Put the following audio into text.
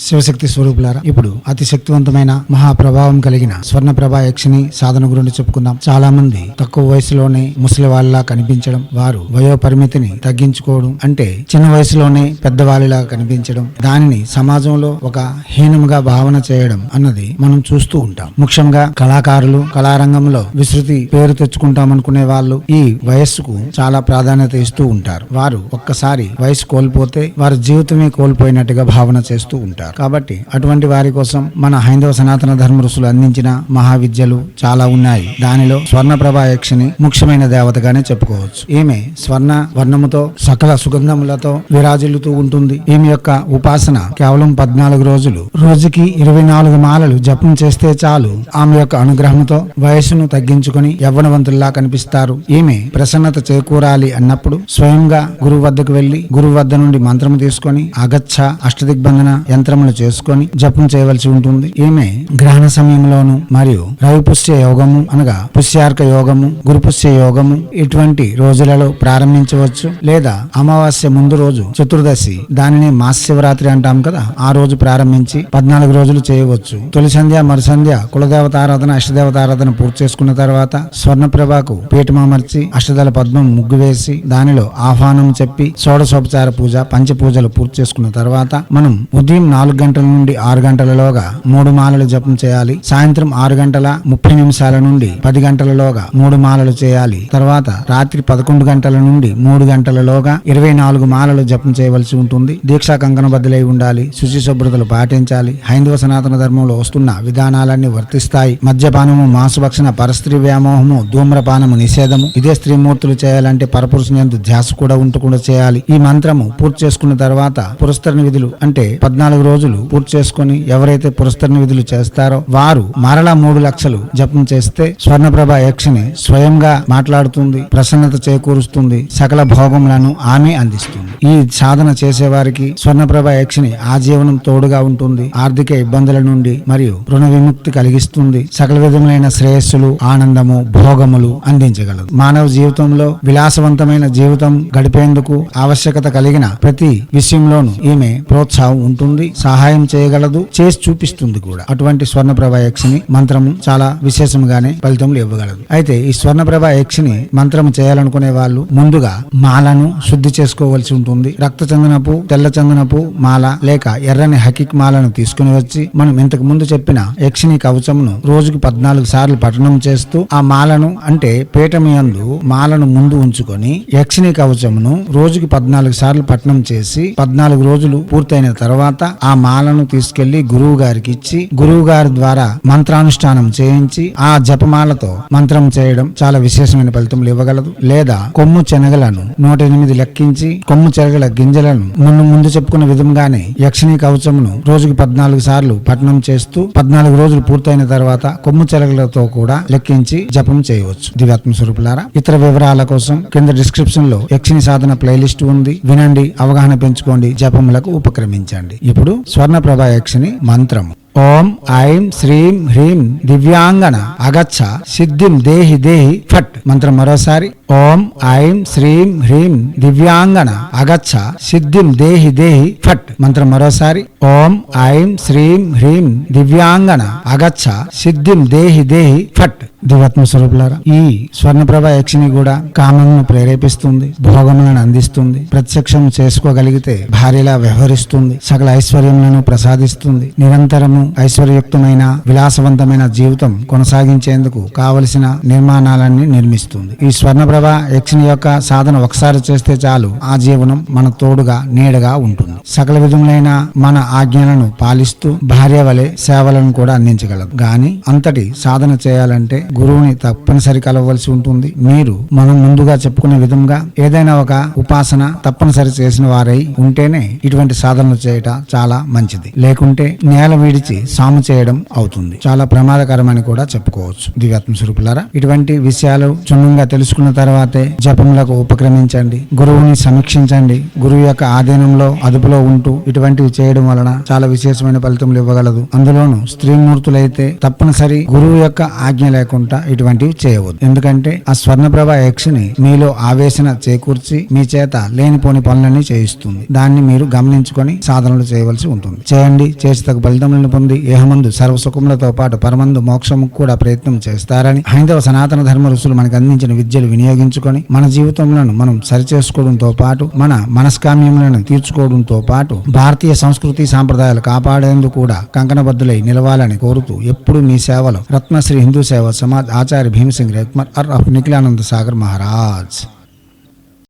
శివశక్తి స్వరూపులారా ఇప్పుడు అతి శక్తివంతమైన మహాప్రభావం కలిగిన స్వర్ణప్రభ యక్షిని సాధన గురించి చెప్పుకుందాం. చాలా మంది తక్కువ వయసులోనే ముసలి వాళ్ళలా కనిపించడం వారు వయో పరిమితిని తగ్గించుకోవడం అంటే చిన్న వయసులోనే పెద్దవాళ్ళలా కనిపించడం దానిని సమాజంలో ఒక హీనముగా భావన చేయడం అన్నది మనం చూస్తూ ఉంటాం. ముఖ్యంగా కళాకారులు కళారంగంలో విస్తృతి పేరు తెచ్చుకుంటాం అనుకునే వాళ్ళు ఈ వయస్సుకు చాలా ప్రాధాన్యత ఇస్తూ ఉంటారు. వారు ఒక్కసారి వయసు కోల్పోతే వారి జీవితమే కోల్పోయినట్టుగా భావన చేస్తూ ఉంటారు. కాబట్టి అటువంటి వారి కోసం మన హైందవ సనాతన ధర్మ ఋషులు అందించిన మహావిద్యలు చాలా ఉన్నాయి. దానిలో స్వర్ణప్రభ యక్షిని ముఖ్యమైన దేవతగానే చెప్పుకోవచ్చు. ఈమె స్వర్ణ వర్ణముతో సకల సుగంధములతో విరాజిల్లుతూ ఉంటుంది. ఈమె యొక్క ఉపాసన కేవలం పద్నాలుగు రోజులు. రోజుకి ఇరవై నాలుగు మాలలు జపం చేస్తే చాలు. ఆమె యొక్క అనుగ్రహంతో వయస్సును తగ్గించుకొని యవ్వనవంతుల్లా కనిపిస్తారు. ఈమె ప్రసన్నత చేకూరాలి అన్నప్పుడు స్వయంగా గురువు వద్దకు వెళ్ళి గురువు వద్ద నుండి మంత్రము తీసుకొని అగచ్చ అష్టదిగ్బంధన యంత్రములు చేసుకొని జపం చేయవలసి ఉంటుంది. ఈమె గ్రహణ సమయంలోను మరియు రవి పుష్య యోగము అనగా పుష్యార్క యోగము గురు పుష్య యోగము ఇటువంటి రోజులలో ప్రారంభించవచ్చు. లేదా అమావాస్య ముందు రోజు చతుర్దశి దానిని మాసశివరాత్రి అంటాం కదా ఆ రోజు ప్రారంభించి పద్నాలుగు రోజులు చేయవచ్చు. తొలి సంధ్య మరు సంధ్య కులదేవత ఆరాధన అష్టదేవత ఆరాధన పూర్తి చేసుకున్న తర్వాత స్వర్ణప్రభకు పీఠమామర్చి అష్టదళ పద్మం ముగ్గు వేసి దానిలో ఆహ్వానం చెప్పి షోడశోపచార పూజ పంచ పూజలు పూర్తి చేసుకున్న తర్వాత మనం ఉదయం నాలుగు గంటల నుండి ఆరు గంటలలోగా మూడు మాలలు జపం చేయాలి. సాయంత్రం ఆరు గంటల ముప్పై నిమిషాల నుండి పది గంటలలోగా మూడు మాలలు చేయాలి. తర్వాత రాత్రి పదకొండు గంటల నుండి మూడు గంటలలోగా ఇరవై నాలుగు మాలలు జపం చేయవలసి ఉంటుంది. దీక్షా కంకణ బద్దలై ఉండాలి. శుచి శుభ్రతలు పాటించాలి. హైందవ సనాతన ధర్మంలో వస్తున్న విధానాలన్నీ వర్తిస్తాయి. మద్యపానము మాంసభక్షణ పరస్త్రీ వ్యామోహము ధూమ్రపానము నిషేధము. ఇదే స్త్రీమూర్తులు చేయాలంటే పరపురుషుని ధ్యాస కూడా ఉంటకుండా చేయాలి. ఈ మంత్రము పూర్తి చేసుకున్న తర్వాత పురస్కరణ విధులు అంటే పద్నాలుగు రోజులు పూర్తి చేసుకొని ఎవరైతే పురస్కరణ విధులు చేస్తారో వారు మరలా మూడు లక్షలు జపం చేస్తే స్వర్ణప్రభ యక్షిని స్వయంగా మాట్లాడుతుంది ప్రసన్నత చేకూరుస్తుంది సకల భోగములను ఆమె అందిస్తుంది. ఈ సాధన చేసే వారికి స్వర్ణప్రభ యక్షిని ఆజీవనం తోడుగా ఉంటుంది ఆర్థిక ఇబ్బందుల నుండి మరియు రుణ విముక్తి కలిగిస్తుంది సకల విధములైన శ్రేయస్సులు ఆనందము భోగములు అందించగలదు. మానవ జీవితంలో విలాసవంతమైన జీవితం గడిపేందుకు ఆవశ్యకత కలిగిన ప్రతి విషయంలోనూ ఈమె ప్రోత్సాహం ఉంటుంది సహాయం చేయగలదు చేసి చూపిస్తుంది కూడా. అటువంటి స్వర్ణప్రభ యక్షిని మంత్రము చాలా విశేషంగానే ఫలితములు ఇవ్వగలదు. అయితే ఈ స్వర్ణప్రభ యక్షిని మంత్రము చేయాలనుకునే వాళ్ళు ముందుగా మాలను శుద్ధి చేసుకోవాల్సి ఉంటుంది. రక్త చందనపు తెల్ల చందనపు మాల లేక ఎర్రని హకిక్ మాలను తీసుకుని వచ్చి మనం ఇంతకు ముందు చెప్పిన యక్షిని కవచమును రోజుకు పద్నాలుగు సార్లు పఠనం చేస్తూ ఆ మాలను అంటే పీఠమయందు మాలను ముందు ఉంచుకొని యక్షిని కవచమును రోజుకి పద్నాలుగు సార్లు పఠనం చేసి పద్నాలుగు రోజులు పూర్తయిన తర్వాత ఆ మాలను తీసుకెళ్ళి గురువు గారికి ఇచ్చి గురువు గారి ద్వారా మంత్రానుష్ఠానం చేయించి ఆ జపమాలతో మంత్రం చేయడం చాలా విశేషమైన ఫలితములు ఇవ్వగలదు. లేదా కొమ్ము శనగలను నూట ఎనిమిది లెక్కించి కొమ్ము చెరగల గింజలను ముందు ముందు చెప్పుకున్న విధంగానే యక్షిణి కవచమును రోజుకి పద్నాలుగు సార్లు పఠనం చేస్తూ పద్నాలుగు రోజులు పూర్తయిన తర్వాత కొమ్ము చెరగలతో కూడా లెక్కించి జపం చేయవచ్చు. దివ్యాత్మ స్వరూపులారా ఇతర వివరాల కోసం కింద డిస్క్రిప్షన్లో యక్షిణి సాధన ప్లేలిస్ట్ ఉంది. వినండి అవగాహన పెంచుకోండి జపములకు ఉపక్రమించండి. ఇప్పుడు స్వర్ణప్రభ యక్షిని మంత్రము. ఓం ఐం శ్రీం హ్రీం దివ్యాంగన అగచ్చ సిద్ధిం దేహి దేహి ఫట్ మంత్రం మరోసారి. ఓం ఐం శ్రీం హ్రీం దివ్యాంగన అగచ్చ సిద్ధిం దేహి దేహి ఫట్ మంత్రం మరోసారి. ఓం ఐం శ్రీం హ్రీం దివ్యాంగన అగచ్చ సిద్ధిం దేహి దేహి ఫట్ దివాత్మ స్వరూపులారా. ఈ స్వర్ణప్రభ యక్షిని కూడా కామమును ప్రేరేపిస్తుంది భోగములను అందిస్తుంది ప్రత్యక్షం చేసుకోగలిగితే భార్యలా వ్యవహరిస్తుంది సకల ఐశ్వర్యములను ప్రసాదిస్తుంది. నిరంతరము ఐశ్వర్యయుక్తమైన విలాసవంతమైన జీవితం కొనసాగించేందుకు కావలసిన నిర్మాణాలన్నీ నిర్మిస్తుంది. ఈ స్వర్ణప్రభ యక్షిని యొక్క సాధన ఒకసారి చేస్తే చాలు ఆ జీవనం మన తోడుగా నీడగా ఉంటుంది. సకల విధములైన మన ఆజ్ఞలను పాలిస్తూ భార్య వలె సేవలను కూడా అందించగలదు. గాని అంతటి సాధన చేయాలంటే గురువుని తప్పనిసరి కలవలసి ఉంటుంది. మీరు మనం ముందుగా చెప్పుకునే విధంగా ఏదైనా ఒక ఉపాసన తప్పనిసరి చేసిన వారై ఉంటేనే ఇటువంటి సాధనలు చేయట చాలా మంచిది. లేకుంటే నేల విడిచి సాము చేయడం అవుతుంది. చాలా ప్రమాదకరమని కూడా చెప్పుకోవచ్చు. దివ్యాత్మ స్వరూపులారా ఇటువంటి విషయాలు క్షుణ్ణంగా తెలుసుకున్న తర్వాతే జపములకు ఉపక్రమించండి. గురువుని సమీక్షించండి. గురువు యొక్క ఆధీనంలో అదుపులో ఉంటూ ఇటువంటివి చేయడం వలన చాలా విశేషమైన ఫలితములు ఇవ్వగలదు. అందులోనూ స్త్రీమూర్తులైతే తప్పనిసరి గురువు యొక్క ఆజ్ఞ లేకుండా ఇటువంటివి చేయవద్దు. ఎందుకంటే ఆ స్వర్ణప్రభ యక్షిని మీలో ఆవేశన చేకూర్చి మీ చేత లేనిపోని పనులన్నీ చేయిస్తుంది. దాన్ని మీరు గమనించుకొని సాధనలు చేయవలసి ఉంటుంది. చేయండి చేసి తగు ఫలితములను పొంది ఏహమందు సర్వసుఖములతో పాటు పరమందు మోక్షము కూడా ప్రయత్నం చేస్తారని హైందవ సనాతన ధర్మ ఋషులు మనకు అందించిన విద్యలు వినియోగించుకొని మన జీవితంలో మనం సరిచేసుకోవడంతో పాటు మన మనస్కామ్యములను తీర్చుకోవడంతో పాటు భారతీయ సంస్కృతి సాంప్రదాయాలు కాపాడేందుకు కూడా కంకణబద్దులై నిలవాలని కోరుతూ ఎప్పుడు మీ సేవలో రత్నశ్రీ హిందూ సేవ समाज आचार्य भीम सिंह रैकुमार और अपनिकलानंद सागर महाराज।